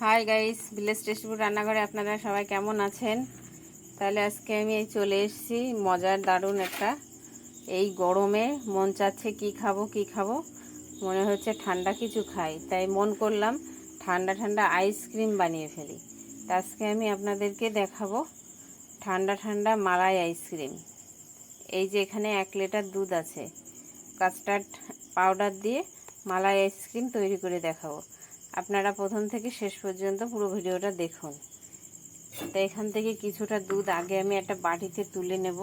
Hi guys village টেস্টফুড রান্নাঘরে আপনারা সবাই কেমন আছেন? তাহলে আজকে আমি এই চলে এসেছি, মজার দারুণ একটা। এই গরমে মন চাচ্ছে কি খাব কি খাব? মনে হচ্ছে ঠান্ডা কিছু খাই। তাই মন করলাম ঠান্ডা ঠান্ডা আইসক্রিম বানিয়ে ফেলি। তা আজকে আমি আপনাদেরকে দেখাবো ঠান্ডা ঠান্ডা মালাই আইসক্রিম এই যে এখানে এক লিটার দুধ আছে। কাস্টার্ড পাউডার দিয়ে মালাই আইসক্রিম তৈরি করে দেখাবো। আপনারা প্রথম থেকে শেষ পর্যন্ত পুরো ভিডিওটা দেখুন। তো এখান থেকে কিছুটা দুধ আগে আমি একটা বাটিতে তুলে নেব।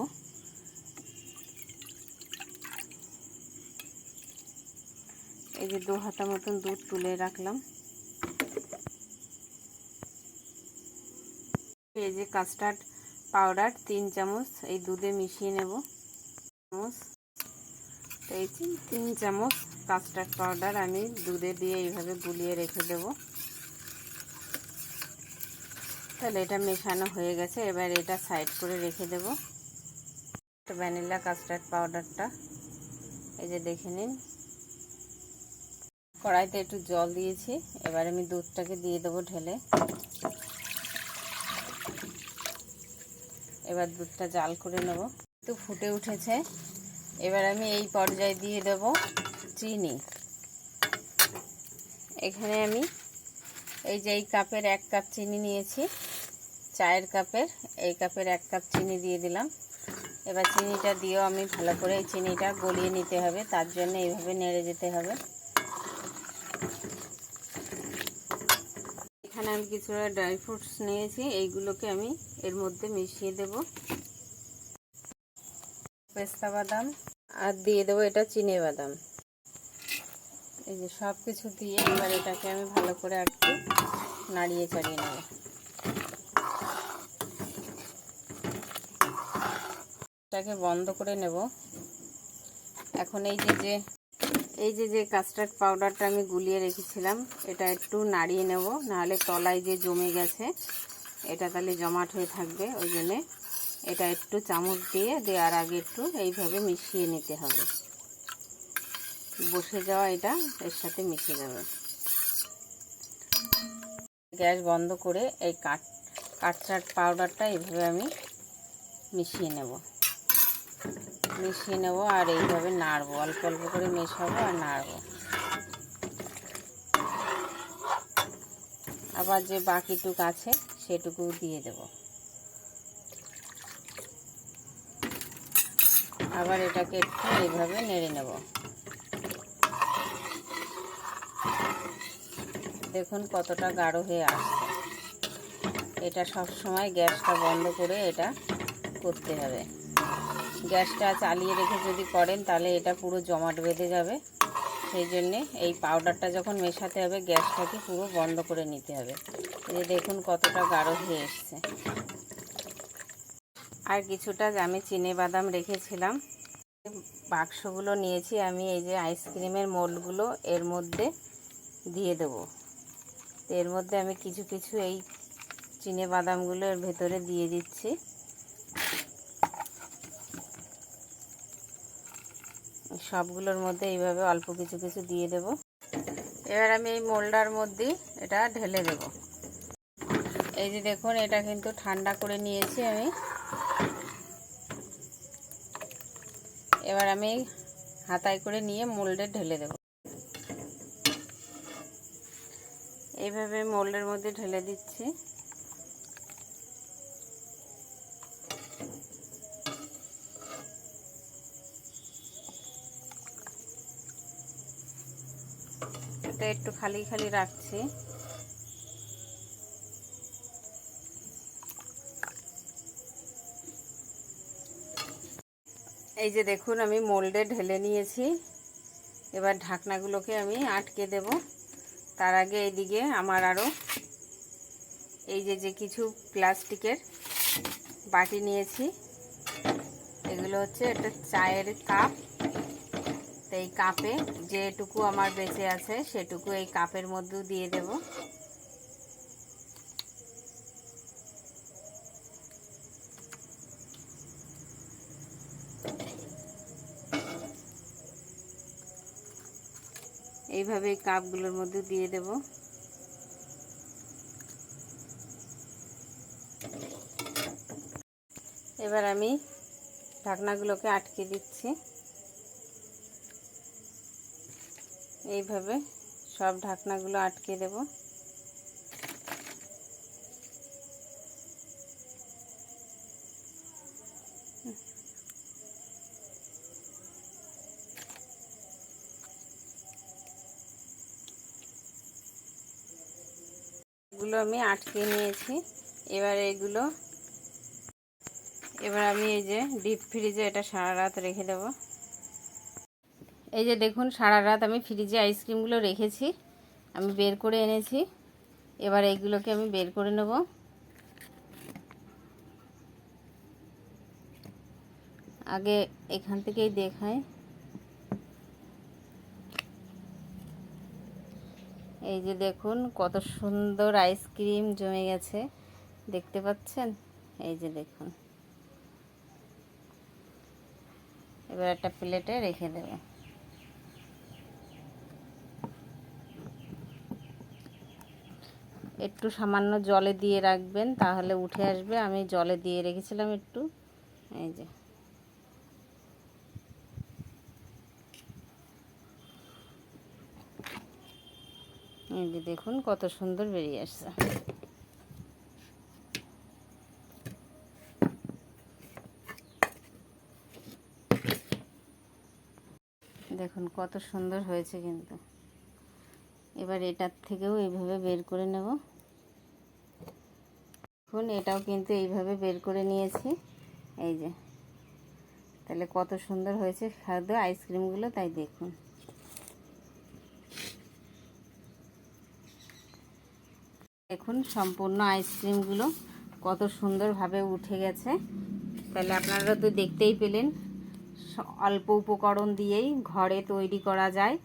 এই যে দু হাতা মতন দুধ তুলে রাখলাম। এই যে কাস্টার্ড পাউডার তিন চামচ এই দুধে মিশিয়ে নেব। চামচ তো এই তিন চামচ। কাস্টার্ড পাউডার আমি দুধে দিয়ে এইভাবে গুলিয়ে রেখে দেব। তাহলে এটা মেশানো হয়ে গেছে, এবার এটা সাইড করে রেখে দেব। ভ্যানিলা কাস্টার্ড পাউডারটা এই যে দেখে নিন। কড়াইতে একটু জল দিয়েছি, এবার আমি দুধটাকে দিয়ে দেবো ঢেলে। এবার দুধটা জাল করে নেব। একটু ফুটে উঠেছে, এবার আমি এই পর্যায়ে দিয়ে দেব। চিনি। এখানে আমি এই যে এই কাপের এক কাপ চিনি নিয়েছি, চায়ের কাপের, এই কাপের এক কাপ চিনি দিয়ে দিলাম। এবার চিনিটা দিয়েও আমি ভালো করে এই চিনিটা গলিয়ে নিতে হবে, তার জন্য এইভাবে নেড়ে যেতে হবে। এখানে আমি কিছুটা ড্রাই ফ্রুটস নিয়েছি, এইগুলোকে আমি এর মধ্যে মিশিয়ে দেব। পেস্তা বাদাম, আর দিয়ে দেবো এটা চিনে বাদাম। এই যে সব কিছু দিয়ে এবার এটাকে আমি ভালো করে একটু নাড়িয়ে চাড়িয়ে নেব। এটাকে বন্ধ করে নেব। এখন এই যে যে, এই যে যে কাস্টার্ড পাউডারটা আমি গুলিয়ে রেখেছিলাম, এটা একটু নাড়িয়ে নেব, নাহলে তলায় যে জমে গেছে, এটা তাহলে জমাট হয়ে থাকবে, ওই জন্যে এটা একটু চামচ দিয়ে দেওয়ার আগে একটু এইভাবে মিশিয়ে নিতে হবে। বসে যাওয়া এটা, এর সাথে মিশে যাবে। গ্যাস বন্ধ করে এই কাঠ কাটচাট পাউডারটা এইভাবে আমি মিশিয়ে নেব। মিশিয়ে নেব আর এইভাবে নাড়বো, অল্প অল্প করে মেশাবো আর নাড়বো। আবার যে বাকিটুক আছে সেটুকু দিয়ে দেব। আবার এটাকে একটু এইভাবে নেড়ে নেব। দেখুন কতটা গাঢ় হয়ে আসছে। এটা সব সময় গ্যাসটা বন্ধ করে এটা করতে হবে। গ্যাসটা চালিয়ে রেখে যদি করেন তাহলে এটা পুরো জমাট বেঁধে যাবে। সেই জন্যে এই পাউডারটা যখন মেশাতে হবে, গ্যাসটাকে পুরো বন্ধ করে নিতে হবে। এই দেখুন কতটা গাঢ় হয়ে এসছে। আর কিছুটা আমি চিনে বাদাম রেখেছিলাম। বাক্সগুলো নিয়েছি, আমি এই যে আইসক্রিমের মোল্ডগুলো এর মধ্যে দিয়ে দেবো। এর মধ্যে আমি কিছু কিছু এই চিনে বাদামগুলো এর ভেতরে দিয়ে দিচ্ছি। সবগুলোর মধ্যে এইভাবে অল্প কিছু কিছু দিয়ে দেব। এবার আমি এই মোল্ডার মধ্যে এটা ঢেলে দেব। এই যে দেখুন, এটা কিন্তু ঠান্ডা করে নিয়েছি আমি। এবার আমি হাতায় করে নিয়ে মোল্ডে ঢেলে দেব। এইভাবে মোল্ডের মধ্যে ঢেলে দিচ্ছি। এটা একটু খালি খালি রাখছি। এই যে দেখুন, আমি মোল্ডে ঢেলে নিয়েছি। এবার ঢাকনাগুলোকে আমি আটকে দেব। তার আগে এইদিকে আমার আরও এই যে যে কিছু প্লাস্টিকের বাটি নিয়েছি। এগুলো হচ্ছে একটা চায়ের কাপ। তো এই কাপে যেটুকু আমার বেঁচে আছে, সেটুকু এই কাপের মধ্যেও দিয়ে দেব। এইভাবে কাপগুলোর মধ্যে দিয়ে দেব। এবার আমি ঢাকনাগুলোকে আটকে দিচ্ছি। এইভাবে সব ঢাকনাগুলো আটকে দেবো। এগুলো আমি আটকে নিয়েছি। এবার এগুলো, এবার আমি এই যে ডিপ ফ্রিজে এটা সারা রাত রেখে দেব। এই যে দেখুন, সারা রাত আমি ফ্রিজে আইসক্রিমগুলো রেখেছি, আমি বের করে এনেছি। এবার এইগুলোকে আমি বের করে নেব। আগে এখান থেকেই দেখাই। এই যে দেখুন, কত সুন্দর আইসক্রিম জমে গেছে। দেখতে পাচ্ছেন? এই যে দেখুন। এবার একটা প্লেটে রেখে দেবে। একটু সামান্য জলে দিয়ে রাখবেন, তাহলে উঠে আসবে। আমি জলে দিয়ে রেখেছিলাম একটু। এই যে। এই যে দেখুন, কত সুন্দর বেরিয়ে আসছে। দেখুন, কত সুন্দর হয়েছে কিন্তু। এবার এটার থেকেও এইভাবে বের করে নেব। দেখুন, এটাও কিন্তু এইভাবে বের করে নিয়েছি। এই যে, তাহলে কত সুন্দর হয়েছে, খাদ্য, আইসক্রিমগুলো, তাই দেখুন। দেখুন সম্পূর্ণ আইসক্রিমগুলো কত সুন্দরভাবে উঠে গেছে। তাহলে আপনারা তো দেখতেই পেলেন অল্প উপকরণ দিয়েই ঘরে তৈরি করা যায়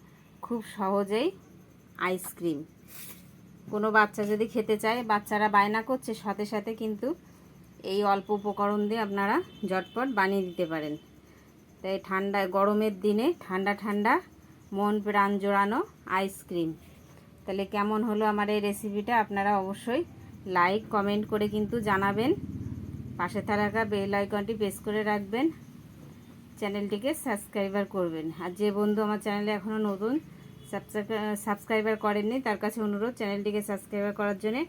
খুব সহজেই আইসক্রিম। কোনো বাচ্চা যদি খেতে চায়, বাচ্চারা বায়না করছে, সাথে সাথে কিন্তু এই অল্প উপকরণ দিয়ে আপনারা ঝটপট বানিয়ে দিতে পারেন। তাই ঠান্ডা, গরমের দিনে ঠান্ডা ঠান্ডা মন প্রাণ জোড়ানো আইসক্রিম। তাহলে কেমন হলো আমার এই রেসিপিটা আপনারা অবশ্যই লাইক কমেন্ট করে কিন্তু জানাবেন। পাশে থাকা বেল আইকনটি প্রেস করে রাখবেন। চ্যানেলটিকে সাবস্ক্রাইবার করবেন। আর যে বন্ধু আমার চ্যানেলে এখনও নতুন সাবস্ক্রাইবার করেননি, তার কাছে অনুরোধ চ্যানেলটিকে সাবস্ক্রাইবার করার জন্যে।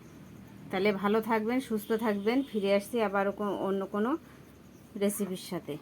তাহলে ভালো থাকবেন, সুস্থ থাকবেন। ফিরে আসছি আবারও অন্য কোনো রেসিপির সাথে।